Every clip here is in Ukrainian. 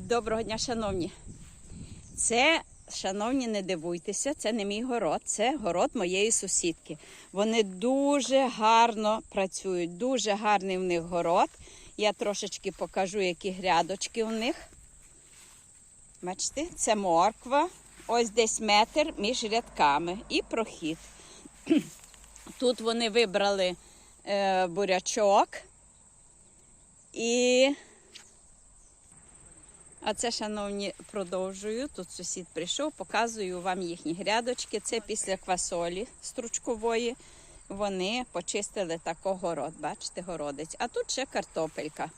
Доброго дня, шановні. Це, шановні, не дивуйтеся, це не мій город, це город моєї сусідки. Вони дуже гарно працюють, дуже гарний в них город. Я трошечки покажу, які грядочки у них. Бачите, це морква. Ось десь метр між рядками і прохід. Тут вони вибрали е, бурячок і а це, шановні, продовжую. Тут сусід прийшов, показую вам їхні грядочки. Це після квасолі стручкової. Вони почистили тако город. Бачите, городець. А тут ще картопелька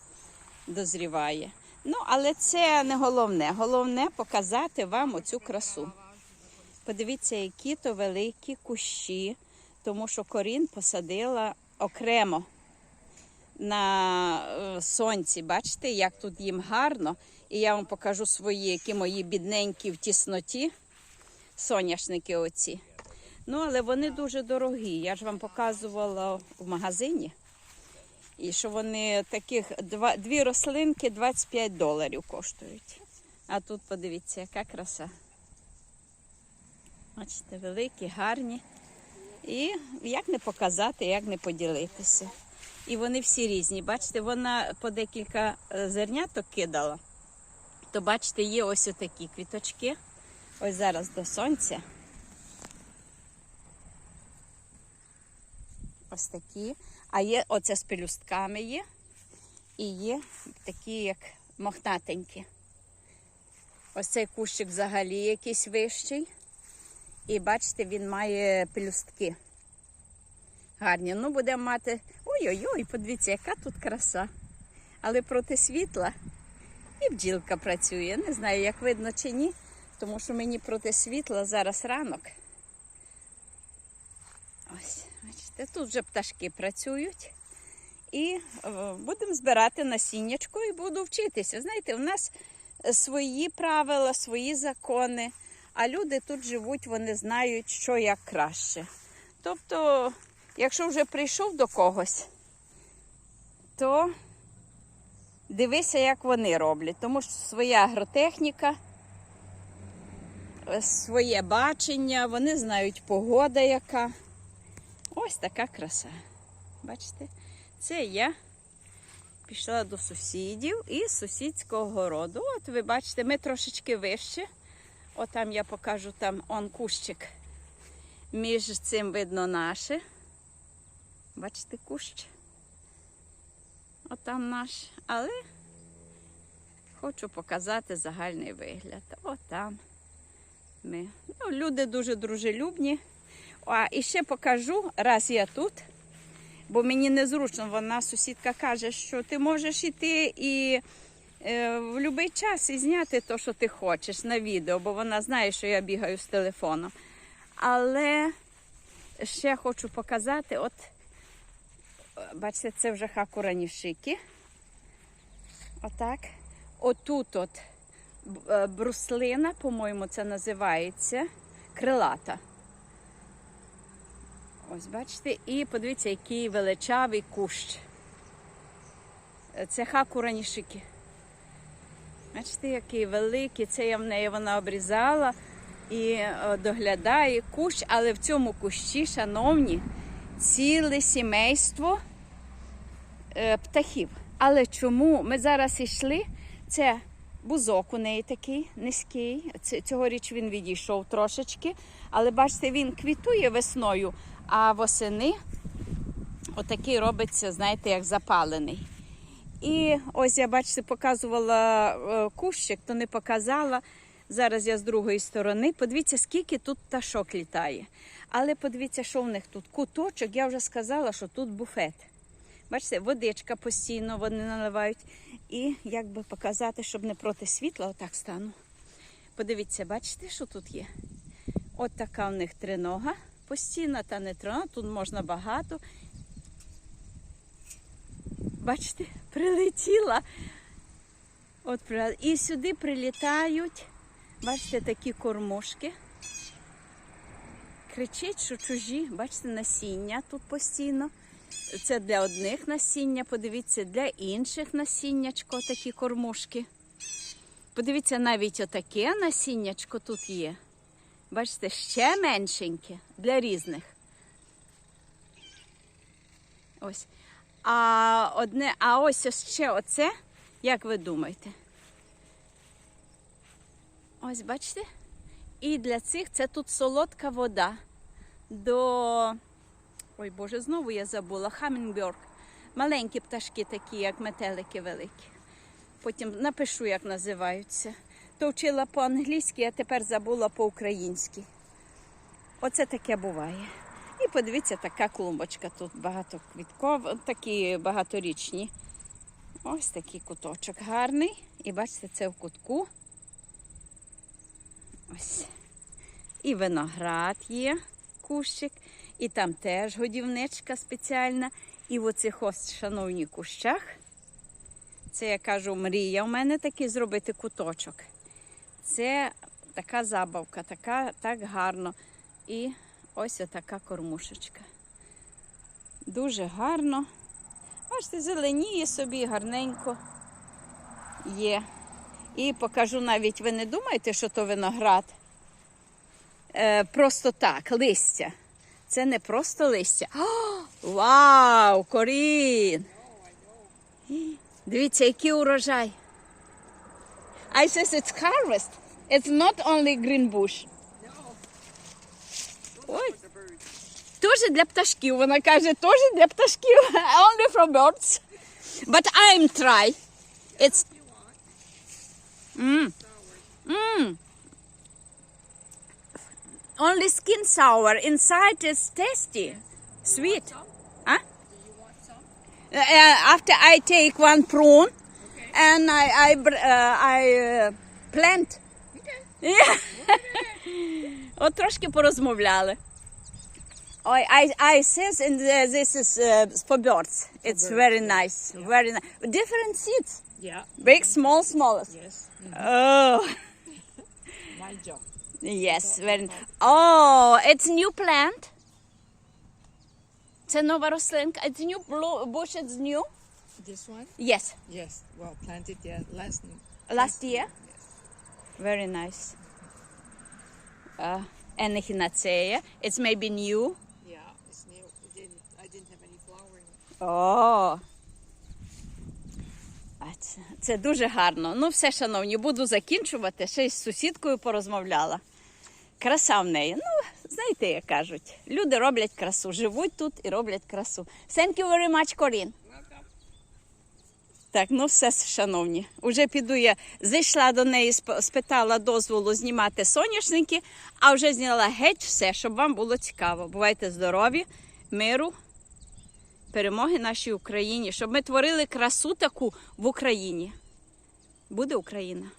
дозріває. Ну, але це не головне. Головне показати вам оцю красу. Подивіться, які то великі кущі, тому що корін посадила окремо на е, сонці. Бачите, як тут їм гарно. І я вам покажу свої, які мої бідненькі в тісноті. Соняшники оці. Ну, але вони дуже дорогі. Я ж вам показувала в магазині. І що вони таких два, дві рослинки 25 доларів коштують. А тут подивіться, яка краса. Бачите, великі, гарні. І як не показати, як не поділитися. І вони всі різні. Бачите, вона по декілька е, зерняток кидала. То бачите, є ось отакі квіточки. Ось зараз до сонця. Ось такі. А є оце з пелюстками є. І є такі, як мохнатенькі. Ось цей кущик взагалі якийсь вищий. І бачите, він має пелюстки. Гарні. Ну, будемо мати. Ой-ой-ой, подивіться, яка тут краса. Але проти світла і бджілка працює. Не знаю, як видно чи ні, тому що мені проти світла зараз ранок. Ось, бачите, тут вже пташки працюють. І е, будемо збирати насіннячко і буду вчитися. Знаєте, у нас свої правила, свої закони, а люди тут живуть, вони знають, що як краще. Тобто, якщо вже прийшов до когось, то дивися, як вони роблять, тому що своя агротехніка, е, своє бачення, вони знають погода яка. Ось така краса. Бачите? Це я пішла до сусідів із сусідського городу. От ви бачите, ми трошечки вище. От там я покажу там он кущик. Між цим видно наше. Бачите, кущ. От там наш. Але хочу показати загальний вигляд. От там ми. Ну, люди дуже дружелюбні. А і ще покажу, раз я тут, бо мені незручно, вона сусідка каже, що ти можеш іти і е, в будь-який час і зняти те, що ти хочеш на відео, бо вона знає, що я бігаю з телефоном. Але ще хочу показати, от, бачите, це вже хакуранішики. Отак. Отут от е, бруслина, по-моєму, це називається крилата. Ось бачите, і подивіться, який величавий кущ. Е, Це хакуранішики. Бачите, який великий. Це я в неї вона обрізала і е, доглядає кущ, але в цьому кущі, шановні, ціле сімейство е, птахів. Але чому ми зараз йшли? Це бузок у неї такий низький. Цьогоріч він відійшов трошечки. Але бачите, він квітує весною, а восени отакий робиться, знаєте, як запалений. І ось я, бачите, показувала е, кущик, то не показала. Зараз я з другої сторони. Подивіться, скільки тут пташок літає. Але подивіться, що в них тут. Куточок, я вже сказала, що тут буфет. Бачите, водичка постійно вони наливають. І як би показати, щоб не проти світла, отак стану. Подивіться, бачите, що тут є? От така в них тринога. Постійна та не тринога, тут можна багато. Бачите, прилетіла. От, і сюди прилітають, бачите, такі кормушки. Кричить, що чужі, бачите, насіння тут постійно. Це для одних насіння, подивіться, для інших насіннячко такі кормушки. Подивіться, навіть отаке насіннячко тут є. Бачите, ще меншеньке для різних. Ось. А одне, а ось ось ще оце, як ви думаєте? Ось бачите? І для цих це тут солодка вода. До. Ой Боже, знову я забула. Хамінгберг. Маленькі пташки такі, як метелики великі. Потім напишу, як називаються. То вчила по-англійськи, а тепер забула по-українськи. Оце таке буває. І подивіться, така клумбочка тут багатоквіткова, такі багаторічні. Ось такий куточок гарний. І бачите, це в кутку. Ось. І виноград є, кущик, і там теж годівничка спеціальна. І в оцих ось, шановні кущах. Це, я кажу, мрія у мене таки зробити куточок. Це така забавка, така, так гарно. І ось така кормушечка. Дуже гарно. Бачите, зеленіє собі, гарненько є. І покажу навіть, ви не думаєте, що то виноград? Е, просто так, листя. Це не просто листя. О, вау, корін! Дивіться, який урожай. I says it's harvest. It's not only green bush. Ой. Тоже для пташків. Вона каже, теж для пташків. Only for birds. But I'm try. It's mm. Mm. Only skin sour. Inside is tasty. Sweet. Huh? Uh, after I take one prune and I I br- uh, I uh, plant. Yeah. От трошки порозмовляли. Ой, I, I says in the, this is uh, for birds. It's very nice, very nice. Different seeds, Yeah. Big, small, smallest. Yes. Mm -hmm. Oh. My job. Yes. When oh, it's new plant. It's a nowa roślinka. It's new blue bush. It's new. This one. Yes. Yes. Well, planted yeah last. Last, last year. year. Yes. Very nice. Uh, and echinacea. It's maybe new. Yeah, it's new. It didn't, I didn't have any flowering. Oh. Це, це дуже гарно. Ну, все, шановні, буду закінчувати. Ще й з сусідкою порозмовляла. Краса в неї. Ну, знаєте, як кажуть, люди роблять красу, живуть тут і роблять красу. Thank you very much, Корін. Так, ну все, шановні. Уже піду я зайшла до неї, сп- спитала дозволу знімати соняшники, а вже зняла геть все, щоб вам було цікаво. Бувайте здорові, миру перемоги нашій Україні, щоб ми творили красу таку в Україні. Буде Україна.